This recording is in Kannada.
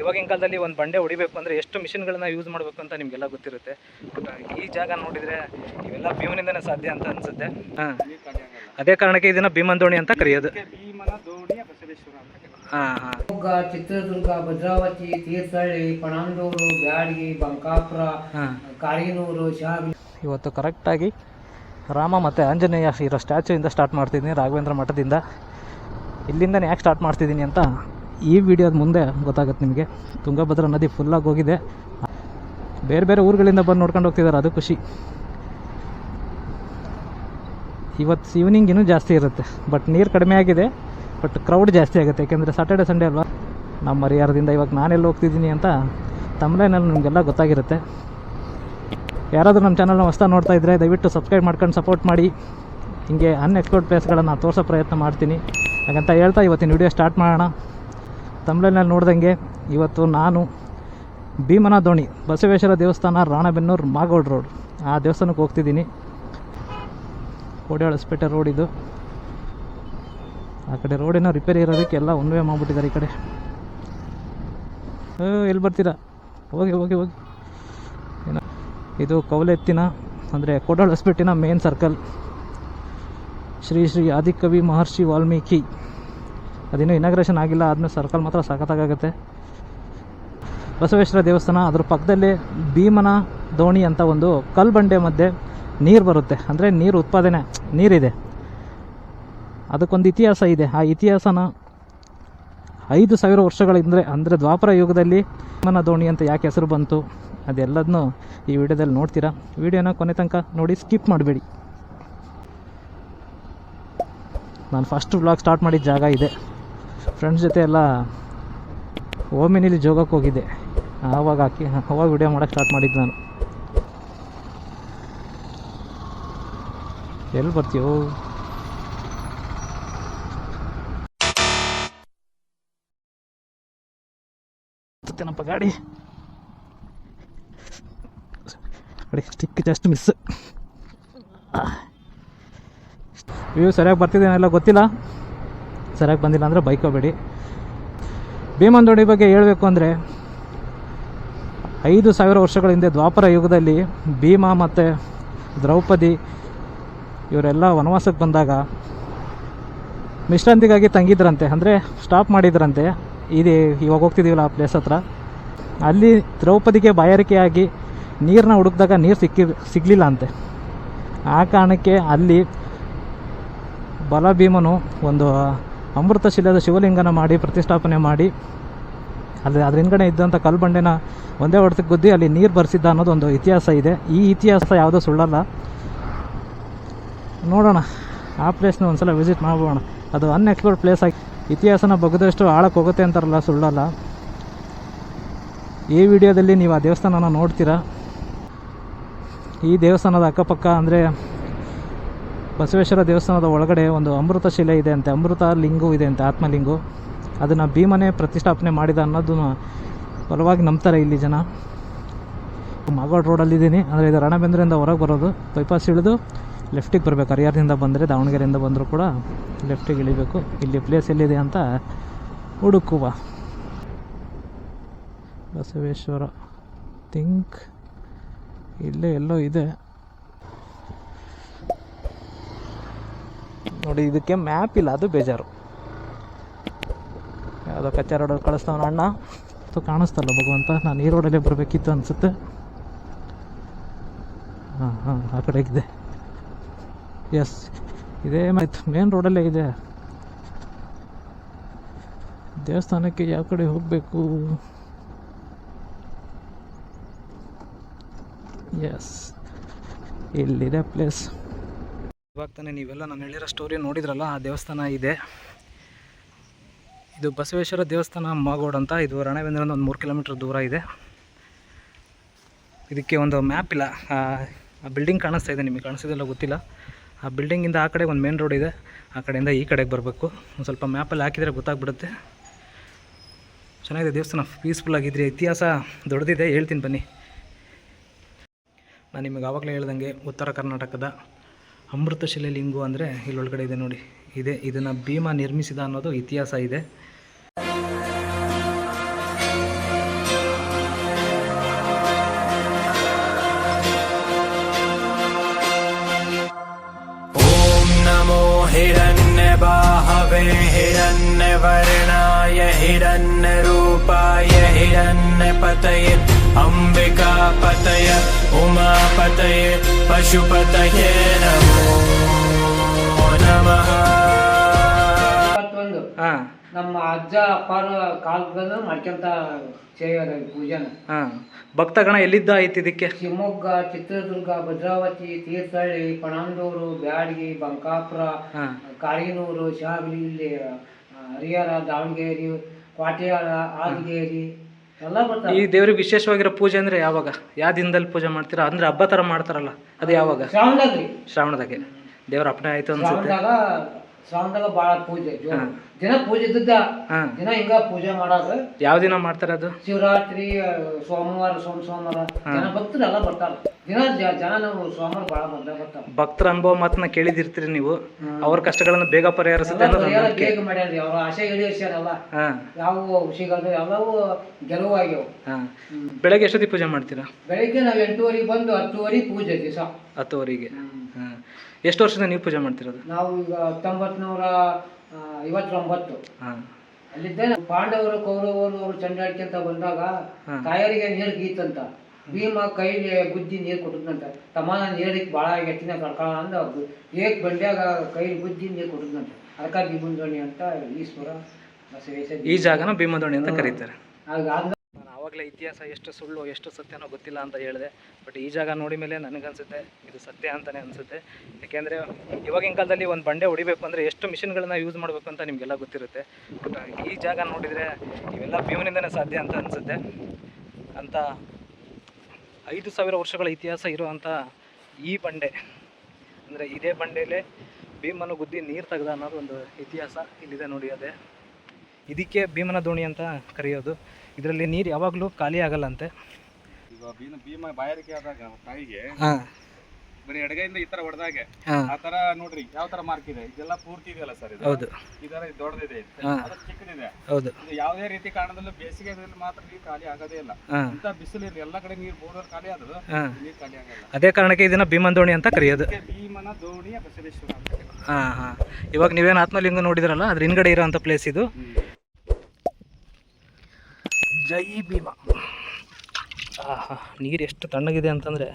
ಇವಾಗಿನ ಕಾಲದಲ್ಲಿ ಒಂದು ಬಂಡೆ ಹೊಡಿಬೇಕು ಅಂದರೆ ಎಷ್ಟು ಮಿಷಿನ್ಗಳನ್ನ ಯೂಸ್ ಮಾಡಬೇಕು ಅಂತ ನಿಮಗೆಲ್ಲ ಗೊತ್ತಿರುತ್ತೆ. ಈ ಜಾಗ ನೋಡಿದರೆ ಇವೆಲ್ಲ ಭೀಮನಿಂದನೇ ಸಾಧ್ಯ ಅಂತ ಅನಿಸುತ್ತೆ. ಹಾಂ. ಅದೇ ಕಾರಣಕ್ಕೆ ಇದನ್ನು ಭೀಮನ್ ದೋಣಿ ಅಂತ ಕರೆಯೋದು. ಹಾಂ ಹಾಂ. ಶಿವಮೊಗ್ಗ ಚಿತ್ರದುರ್ಗ ಭದ್ರಾವತಿ ತೀರ್ಥಹಳ್ಳಿ ಪಣಂದೂರು ಬ್ಯಾಡಗಿ ಬಂಕಾಪುರ ಹಾಂ. ಕಾಳಿನೂರು ಶಾವಿ ಇವತ್ತು ಕರೆಕ್ಟಾಗಿ ರಾಮ ಮತ್ತು ಆಂಜನೇಯ ಇರೋ ಸ್ಟ್ಯಾಚ್ಯೂಯಿಂದ ಸ್ಟಾರ್ಟ್ ಮಾಡ್ತಿದ್ದೀನಿ ರಾಘವೇಂದ್ರ ಮಠದಿಂದ. ಇಲ್ಲಿಂದನೇ ಯಾಕೆ ಸ್ಟಾರ್ಟ್ ಮಾಡ್ತಿದ್ದೀನಿ ಅಂತ ಈ ವಿಡಿಯೋದ ಮುಂದೆ ಗೊತ್ತಾಗುತ್ತೆ ನಿಮಗೆ. ತುಂಗಭದ್ರಾ ನದಿ ಫುಲ್ಲಾಗಿ ಹೋಗಿದೆ. ಬೇರೆ ಬೇರೆ ಊರುಗಳಿಂದ ಬಂದು ನೋಡ್ಕೊಂಡು ಹೋಗ್ತಿದ್ದಾರೆ ಅದು ಖುಷಿ. ಇವತ್ತು ಈವ್ನಿಂಗ್ ಇನ್ನೂ ಜಾಸ್ತಿ ಇರುತ್ತೆ. ಬಟ್ ನೀರು ಕಡಿಮೆ ಆಗಿದೆ ಬಟ್ ಕ್ರೌಡ್ ಜಾಸ್ತಿ ಆಗುತ್ತೆ. ಯಾಕೆಂದರೆ ಸಾಟರ್ಡೆ ಸಂಡೇ ಅಲ್ವಾ? ನಮ್ಮ ಮರಿಯಾರದಿಂದ ಇವಾಗ ನಾನೆಲ್ಲ ಹೋಗ್ತಿದ್ದೀನಿ ಅಂತ ತಮ್ಲೈನಲ್ಲಿ ನಿಮಗೆಲ್ಲ ಗೊತ್ತಾಗಿರುತ್ತೆ. ಯಾರಾದರೂ ನಮ್ಮ ಚಾನಲ್ನ ಹೊಸ ನೋಡ್ತಾ ಇದ್ದರೆ ದಯವಿಟ್ಟು ಸಬ್ಸ್ಕ್ರೈಬ್ ಮಾಡ್ಕೊಂಡು ಸಪೋರ್ಟ್ ಮಾಡಿ. ಹಿಂಗೆ ಅನ್ಎಕ್ಸ್ಪ್ಲೋರ್ಡ್ ಪ್ಲೇಸ್ಗಳನ್ನು ತೋರಿಸೋ ಪ್ರಯತ್ನ ಮಾಡ್ತೀನಿ. ಹಾಗಂತ ಹೇಳ್ತಾ ಇವತ್ತಿನ ವಿಡಿಯೋ ಸ್ಟಾರ್ಟ್ ಮಾಡೋಣ. ತಮಿಳಿನಲ್ಲಿ ನೋಡ್ದಂಗೆ ಇವತ್ತು ನಾನು ಭೀಮನ ದೋಣಿ ಬಸವೇಶ್ವರ ದೇವಸ್ಥಾನ ರಾಣಬೆನ್ನೂರು ಮಾಗೋಡ್ ರೋಡ್. ಆ ದೇವಸ್ಥಾನಕ್ಕೆ ಹೋಗ್ತಿದ್ದೀನಿ. ಕೋಡಿಯಾಳಸ್ಪೇಟೆ ರೋಡ್ ಇದು. ಆ ಕಡೆ ರೋಡಿನ ರಿಪೇರಿ ಇರೋದಕ್ಕೆ ಎಲ್ಲ ಒನ್ ವೇ ಮಾಡಿಬಿಟ್ಟಿದ್ದಾರೆ ಈ ಕಡೆ. ಎಲ್ಲಿ ಬರ್ತೀರಾ? ಹೋಗಿ ಹೋಗಿ ಹೋಗಿ. ಏನೋ, ಇದು ಕೌಲೆತ್ತಿನ, ಅಂದರೆ ಕೋಡಾಳ ಹೊಸಪೇಟಿನ ಮೇನ್ ಸರ್ಕಲ್ ಶ್ರೀ ಶ್ರೀ ಆದಿಕವಿ ಮಹರ್ಷಿ ವಾಲ್ಮೀಕಿ. ಅದಿನ್ನೂ ಇನಾಗ್ರೇಷನ್ ಆಗಿಲ್ಲ, ಆದಮೇಲೆ ಸರ್ಕಲ್ ಮಾತ್ರ ಸಖತ್ತಾಗುತ್ತೆ ಬಸವೇಶ್ವರ ದೇವಸ್ಥಾನ, ಅದ್ರ ಪಕ್ಕದಲ್ಲಿ ಭೀಮನ ದೋಣಿ ಅಂತ ಒಂದು ಕಲ್ಬಂಡೆ ಮಧ್ಯೆ ನೀರು ಬರುತ್ತೆ. ಅಂದರೆ ನೀರು ಉತ್ಪಾದನೆ, ನೀರಿದೆ. ಅದಕ್ಕೊಂದು ಇತಿಹಾಸ ಇದೆ. ಆ ಇತಿಹಾಸನ ಐದು ಸಾವಿರ ವರ್ಷಗಳಿಂದರೆ, ಅಂದರೆ ದ್ವಾಪರ ಯುಗದಲ್ಲಿ ಭೀಮನ ದೋಣಿ ಅಂತ ಯಾಕೆ ಹೆಸರು ಬಂತು ಅದೆಲ್ಲದನ್ನೂ ಈ ವಿಡಿಯೋದಲ್ಲಿ ನೋಡ್ತೀರಾ. ವಿಡಿಯೋನ ಕೊನೆ ತನಕ ನೋಡಿ, ಸ್ಕಿಪ್ ಮಾಡಬೇಡಿ. ನಾನು ಫಸ್ಟ್ ಬ್ಲಾಗ್ ಸ್ಟಾರ್ಟ್ ಮಾಡಿದ ಜಾಗ ಇದೆ. ಫ್ರೆಂಡ್ಸ್ ಜೊತೆ ಎಲ್ಲ ಓಮಿನಿಲಿ ಜೋಗಕ್ಕೆ ಹೋಗಿದ್ದೆ. ಆವಾಗ ಹಾಕಿ ಅವಾಗ ವಿಡಿಯೋ ಮಾಡೋಕ್ಕೆ ಸ್ಟಾರ್ಟ್ ಮಾಡಿದ್ದು ನಾನು. ಎಲ್ಲಿ ಬರ್ತೀಯೋ? ಏನಪ್ಪ ಗಾಡಿ? ಗಾಡಿ ಸ್ಟಿಕ್ ಜಸ್ಟ್ ಮಿಸ್ ವ್ಯೂ ಸರಿಯಾಗಿ ಬರ್ತಿದ್ದೇನೆಲ್ಲ ಗೊತ್ತಿಲ್ಲ. ಸರಿಯಾಗಿ ಬಂದಿಲ್ಲ ಅಂದರೆ ಬೈಕ್ ಹೋಗಬೇಡಿ ಭೀಮಂದೋಡಿ ಬಗ್ಗೆ ಹೇಳಬೇಕು ಅಂದರೆ, ಐದು ಸಾವಿರ ವರ್ಷಗಳ ಹಿಂದೆ ದ್ವಾಪರ ಯುಗದಲ್ಲಿ ಭೀಮ ಮತ್ತು ದ್ರೌಪದಿ ಇವರೆಲ್ಲ ವನವಾಸಕ್ಕೆ ಬಂದಾಗ ವಿಶ್ರಾಂತಿಗಾಗಿ ತಂಗಿದ್ರಂತೆ, ಅಂದರೆ ಸ್ಟಾಪ್ ಮಾಡಿದ್ರಂತೆ. ಇದು ಇವಾಗ ಹೋಗ್ತಿದ್ದೀವಲ್ಲ ಆ ಪ್ಲೇಸ್ ಹತ್ರ. ಅಲ್ಲಿ ದ್ರೌಪದಿಗೆ ಬಾಯಾರಿಕೆಯಾಗಿ ನೀರನ್ನ ಹುಡುಕಿದಾಗ ನೀರು ಸಿಕ್ಕಿ, ಸಿಗಲಿಲ್ಲ ಅಂತೆ. ಆ ಕಾರಣಕ್ಕೆ ಅಲ್ಲಿ ಬಲಭೀಮನು ಒಂದು ಅಮೃತ ಶಿಲೆದ ಶಿವಲಿಂಗನ ಮಾಡಿ, ಪ್ರತಿಷ್ಠಾಪನೆ ಮಾಡಿ ಅಲ್ಲಿ ಅದ್ರ ಹಿಂದ್ಗಡೆ ಇದ್ದಂಥ ಕಲ್ಬಂಡೆನ ಒಂದೇ ಹೊಡೆತಕ್ಕೆ ಗುದ್ದಿ ಅಲ್ಲಿ ನೀರು ಬರೆಸಿದ್ದ ಅನ್ನೋದು ಒಂದು ಇತಿಹಾಸ ಇದೆ. ಈ ಇತಿಹಾಸ ಯಾವುದೂ ಸುಳ್ಳಲ್ಲ. ನೋಡೋಣ. ಆ ಪ್ಲೇಸ್ನ ಒಂದು ಸಲ ವಿಸಿಟ್ ಮಾಡ್ಬೋಣ. ಅದು ಅನ್ಎಕ್ಸ್ಪ್ಲೋರ್ಡ್ ಪ್ಲೇಸ್ ಆಗಿ ಇತಿಹಾಸನ ಬಗ್ಗದಷ್ಟು ಆಳಕ್ಕೆ ಹೋಗುತ್ತೆ ಅಂತಾರಲ್ಲ, ಸುಳ್ಳಲ್ಲ. ಈ ವಿಡಿಯೋದಲ್ಲಿ ನೀವು ಆ ದೇವಸ್ಥಾನನ ನೋಡ್ತೀರಾ? ಈ ದೇವಸ್ಥಾನದ ಅಕ್ಕಪಕ್ಕ ಅಂದರೆ ಬಸವೇಶ್ವರ ದೇವಸ್ಥಾನದ ಒಳಗಡೆ ಒಂದು ಅಮೃತ ಶಿಲೆ ಇದೆ ಅಂತೆ. ಅಮೃತ ಲಿಂಗು ಇದೆ ಅಂತೆ, ಆತ್ಮಲಿಂಗು. ಅದನ್ನು ಭೀಮನೇ ಪ್ರತಿಷ್ಠಾಪನೆ ಮಾಡಿದ ಅನ್ನೋದನ್ನು ಬಲವಾಗಿ ನಂಬ್ತಾರೆ ಇಲ್ಲಿ ಜನ. ಮಾಗೋಡ್ ರೋಡಲ್ಲಿದ್ದೀನಿ ಅಂದರೆ ಇದು ರಣಬೇಂದ್ರಿಂದ ಹೊರಗೆ ಬರೋದು. ಬೈಪಾಸ್ ಇಳಿದು ಲೆಫ್ಟಿಗೆ ಬರಬೇಕು. ಹರಿಹರದಿಂದ ಬಂದರೆ ದಾವಣಗೆರೆಯಿಂದ ಬಂದರೂ ಕೂಡ ಲೆಫ್ಟಿಗೆ ಇಳಿಬೇಕು. ಇಲ್ಲಿ ಪ್ಲೇಸ್ ಎಲ್ಲಿದೆ ಅಂತ ಹುಡುಕುವ. ಬಸವೇಶ್ವರ ಥಿಂಕ್ ಇಲ್ಲೇ ಎಲ್ಲೋ ಇದೆ. ನೋಡಿ, ಇದಕ್ಕೆ ಮ್ಯಾಪ್ ಇಲ್ಲ, ಅದು ಬೇಜಾರು. ಯಾವುದೋ ಕಚ್ಚಾ ರೋಡಲ್ಲಿ ಕಳಿಸ್ತಾವನ ಅಣ್ಣ. ಅದು ಕಾಣಿಸ್ತಲ್ಲ ಭಗವಂತ, ನಾನು ಈ ರೋಡಲ್ಲೇ ಬರಬೇಕಿತ್ತು ಅನಿಸುತ್ತೆ. ಹಾಂ ಹಾಂ, ಆ ಕಡೆ ಇದೆ. ಎಸ್ ಇದೇ ಮಾಯ್ತು ಮೇನ್ ರೋಡಲ್ಲೇ ಇದೆ. ದೇವಸ್ಥಾನಕ್ಕೆ ಯಾವ ಕಡೆ ಹೋಗಬೇಕು? ಎಸ್ ಇಲ್ಲಿದೆ ಪ್ಲೇಸ್ ಇವಾಗ ತಾನೇ ನೀವೆಲ್ಲ ನಾನು ಹೇಳಿರೋ ಸ್ಟೋರಿ ನೋಡಿದ್ರಲ್ಲ, ಆ ದೇವಸ್ಥಾನ ಇದೆ. ಇದು ಬಸವೇಶ್ವರ ದೇವಸ್ಥಾನ ಮಾಗೋಡ್ ಅಂತ, ಇದು ರಣವೇಂದ್ರನ ಒಂದು ಮೂರು ಕಿಲೋಮೀಟ್ರ್ ದೂರ ಇದೆ. ಇದಕ್ಕೆ ಒಂದು ಮ್ಯಾಪ್ ಇಲ್ಲ, ಆ ಬಿಲ್ಡಿಂಗ್ ಕಾಣಿಸ್ತಾ ಇದೆ ನಿಮಗೆ ಕಾಣಿಸ್ತಿದೆಲ್ಲ ಗೊತ್ತಿಲ್ಲ. ಆ ಬಿಲ್ಡಿಂಗಿಂದ ಆ ಕಡೆ ಒಂದು ಮೇನ್ ರೋಡ್ ಇದೆ, ಆ ಕಡೆಯಿಂದ ಈ ಕಡೆಗೆ ಬರಬೇಕು. ಒಂದು ಸ್ವಲ್ಪ ಮ್ಯಾಪಲ್ಲಿ ಹಾಕಿದರೆ ಗೊತ್ತಾಗ್ಬಿಡುತ್ತೆ. ಚೆನ್ನಾಗಿದೆ ದೇವಸ್ಥಾನ ಪೀಸ್ಫುಲ್ ಆಗಿದ್ರಿ ಇತಿಹಾಸ ದೊಡ್ಡದಿದೆ, ಹೇಳ್ತೀನಿ ಬನ್ನಿ. ನಾನು ನಿಮಗೆ ಆವಾಗಲೇ ಹೇಳ್ದಂಗೆ ಉತ್ತರ ಕರ್ನಾಟಕದ ಅಮೃತಶಿಲೆ ಲಿಂಗು ಅಂದರೆ ಇಲ್ಲೊಳಗಡೆ ಇದೆ ನೋಡಿ. ಇದೆ, ಇದನ್ನು ಭೀಮ ನಿರ್ಮಿಸಿದ ಅನ್ನೋದು ಇತಿಹಾಸ ಇದೆ. ಹಿರಣ್ಯ ಪತಯ हिरण्यरूपाय ಪತಯ अम्बिका पतय उमा पतये पशुपतये नमो नमः ನಮ್ಮ ಅಜ್ಜ ಅಪ್ಪಾರ ಕಾಲದಲ್ಲಿ ಮಾಡ್ಕೊಂತ ಸೇಯೋದ ಪೂಜೆನ. ಭಕ್ತಗಣ ಎಲ್ಲಿದ್ದ ಐತಿ ಇದಕ್ಕೆ? ಶಿವಮೊಗ್ಗ ಚಿತ್ರದುರ್ಗ ಭದ್ರಾವತಿ ತೀರ್ಥಹಳ್ಳಿ ಪಣಂದೂರು ಬ್ಯಾಡಗಿ ಬಂಕಾಪುರ ಕಾಳಿನೂರು ಶಾಗ್ಲಿ ಇಲ್ಲಿ ಹರಿಹರ ದಾವಣಗೆರೆ ಕ್ವಾಟಿಯಾಳ ಆಲಗೇರಿ ಈ ದೇವ್ರಿಗೆ ವಿಶೇಷವಾಗಿರೋ ಪೂಜೆ ಅಂದ್ರೆ ಯಾವಾಗ? ಯಾವ ದಿನದಲ್ಲಿ ಪೂಜೆ ಮಾಡ್ತೀರಾ? ಅಂದ್ರೆ ಹಬ್ಬ ತರ ಮಾಡ್ತಾರಲ್ಲ ಅದು ಯಾವಾಗ? ಶ್ರಾವಣದಾಗೆ. ದೇವ್ರ ಅಪ್ಪಣೆ ಆಯ್ತು ಅನ್ಸುತ್ತೆ. ಶ್ರಾವಣದಾಗ ಭಾಳ ಪೂಜೆ. ದಿನ ಪೂಜೆ ಇದ್ದದ್ದ ಹಾ. ದಿನ ಹಿಂಗ ಪೂಜೆ ಮಾಡೋದು ಯಾವ ದಿನ ಮಾಡ್ತಾರೆ ಅದು? ಶಿವರಾತ್ರಿ ಆ, ಸೋಮವಾರ ಸೋಮ ಸೋಮವಾರ ಜನ ಭಕ್ತರು ಎಲ್ಲ ಬರ್ತಾರ. ದಿನ ಜ- ಜನ ನಾವು ಸೋಮವಾರ ಬಹಳ ಬಂದ ಬರ್ತಾರ. ಭಕ್ತರ ಅನುಭವ ಮಾತನ್ನ ಕೇಳಿದಿರ್ತೀರಿ ನೀವು. ಅವ್ರ ಕಷ್ಟಗಳನ್ನ ಬೇಗ ಪರಿಹರಿಸುತ್ತೆ ಎಲ್ಲ ಅನ್ನೋದು ಪರಿಹಾರ ನಂಬಿಕೆ. ಬೇಗ ಮಾಡ್ಯಾರ್ರಿ ಅವ್ರ ಆಸೆ ಈಡೇರ್ಸ್ಯಾರಲ್ಲ ಹಾ. ಯಾವ ವಿಷಯಗಳು ಎಲ್ಲವೂ ಗೆಲುವು ಆಗ್ಯಾವ. ಹಾಂ. ಬೆಳಗ್ಗೆ ಎಷ್ಟೊತ್ತಿ ಪೂಜೆ ಮಾಡ್ತೀರಾ? ಬೆಳಿಗ್ಗೆ ನಾವು ಎಂಟೂವರೆಗೆ ಬಂದು ಹತ್ತುವರೆಗೆ ಪೂಜೆ ದಿವಸ ಹತ್ತುವರೆಗೆ. ಹಾ. ಎಷ್ಟು ವರ್ಷದಿಂದ ನೀವು ಪೂಜೆ ಮಾಡ್ತಿರೋದು? ನಾವು ಈಗ ಹತ್ತೊಂಬತ್ತು ನೂರ ಐವತ್ತೊಂಬತ್ತು ಅಲ್ಲಿದ್ದೆ ಪಾಂಡವರು ಕೌರವರು ಅವರು ಚಂಡಾಡ್ಕೊಂತ ಬಂದಾಗ ತಾಯರಿಗೆ ನೀರು ಗೀತಂತ. ಭೀಮ ಕೈಗೆ ಗುದ್ದಿ ನೀರು ಕೊಟ್ಟದಂತ ತಮಾನ ನೀರಿಗೆ ಭಾಳ ಎತ್ತಿನ ಕರ್ಕಳ ಅಂದ ಏಕ್ ಬಂಡ್ಯಾಗ ಕೈ ಗುದ್ದಿ ನೀರು ಕೊಟ್ಟದಂತ ಅದಕ್ಕ ಭೀಮಂದೋಣಿ ಅಂತ ಈಶ್ವರ ಈ ಜಾಗನ ಭೀಮದೋಣಿ ಅಂತ ಕರೀತಾರೆ. ಆಗ ಆವಾಗಲೇ ಇತಿಹಾಸ ಎಷ್ಟು ಸುಳ್ಳು, ಎಷ್ಟು ಸತ್ಯನೋ ಗೊತ್ತಿಲ್ಲ ಅಂತ ಹೇಳಿದೆ. ಬಟ್ ಈ ಜಾಗ ನೋಡಿ ಮೇಲೆ ನನಗನ್ಸುತ್ತೆ, ಇದು ಸತ್ಯ ಅಂತಲೇ ಅನಿಸುತ್ತೆ. ಯಾಕೆಂದರೆ ಇವಾಗಿನ ಕಾಲದಲ್ಲಿ ಒಂದು ಬಂಡೆ ಹೊಡಿಬೇಕು ಅಂದರೆ ಎಷ್ಟು ಮಿಷಿನ್ಗಳನ್ನ ಯೂಸ್ ಮಾಡಬೇಕು ಅಂತ ನಿಮಗೆಲ್ಲ ಗೊತ್ತಿರುತ್ತೆ. ಬಟ್ ಈ ಜಾಗ ನೋಡಿದರೆ ಇವೆಲ್ಲ ಭೀಮನಿಂದನೇ ಸಾಧ್ಯ ಅಂತ ಅನಿಸುತ್ತೆ. ಅಂತ ಐದು ಸಾವಿರ ವರ್ಷಗಳ ಇತಿಹಾಸ ಇರುವಂಥ ಈ ಬಂಡೆ, ಅಂದರೆ ಇದೇ ಬಂಡೆಯಲ್ಲೇ ಭೀಮನ್ನು ಗುದ್ದಿ ನೀರು ತೆಗೆದ ಅನ್ನೋದು ಒಂದು ಇತಿಹಾಸ ಇಲ್ಲಿದೆ ನೋಡಿ ಅದೇ. ಇದಕ್ಕೆ ಭೀಮನ ದೋಣಿ ಅಂತ ಕರೆಯೋದು. ಇದರಲ್ಲಿ ನೀರು ಯಾವಾಗಲೂ ಖಾಲಿ ಆಗಲ್ಲಂತೆ. ಭೀಮ ಬಾಯಾರಿಕೆ ಆದಾಗ ತಾಯಿಗೆ ಬರೀ ಎಡಗೈಯಿಂದ ಈ ತರ ಹೊಡೆದಾಗೆ ಆ ತರ ನೋಡ್ರಿ ಯಾವ ತರ ಮಾರ್ಕ್ ಇದೆ? ಇದೆಲ್ಲ ಪೂರ್ತಿ ಇದೆಯಲ್ಲ ಸರ್ ಇದು? ಹೌದು. ಈ ತರ ಇದು ದೊಡ್ಡದಿದೆ ಚಿಕ್ಕದಿದೆ. ಹೌದು. ಇದು ಯಾವುದೇ ರೀತಿ ಕಾರಣದಲ್ಲೂ ಬೇಸಿಗೆದಲ್ಲಿ ಮಾತ್ರ ನೀರು ಖಾಲಿ ಆಗೋದೇ ಇಲ್ಲ. ಇಂಥ ಬಿಸಿಲು ಇರಲಿ ಎಲ್ಲ ಕಡೆ ನೀರು ಬೋರ್ಡರ್ ಖಾಲಿ ಆದ್ರೂ ನೀರು ಖಾಲಿ ಆಗಲ್ಲ. ಅದೇ ಕಾರಣಕ್ಕೆ ಇದನ್ನ ಭೀಮನ ದೋಣಿ ಅಂತ ಕರೆಯೋದು. ಭೀಮನ ದೋಣಿ ಬಸವೇಶ್ವರ ಅಂತ ಹಾ ಹಾಂ. ಇವಾಗ ನೀವೇನು ಆತ್ಮಲಿಂಗ ನೋಡಿದ್ರಲ್ಲ ಅದ್ರ ಹಿಂದ್ಗಡೆ ಇರೋಂಥ ಪ್ಲೇಸ್ ಇದು. ಜೈ ಭೀಮ. ಆಹಾ ನೀರು ಎಷ್ಟು ತಣ್ಣಗಿದೆ ಅಂತಂದರೆ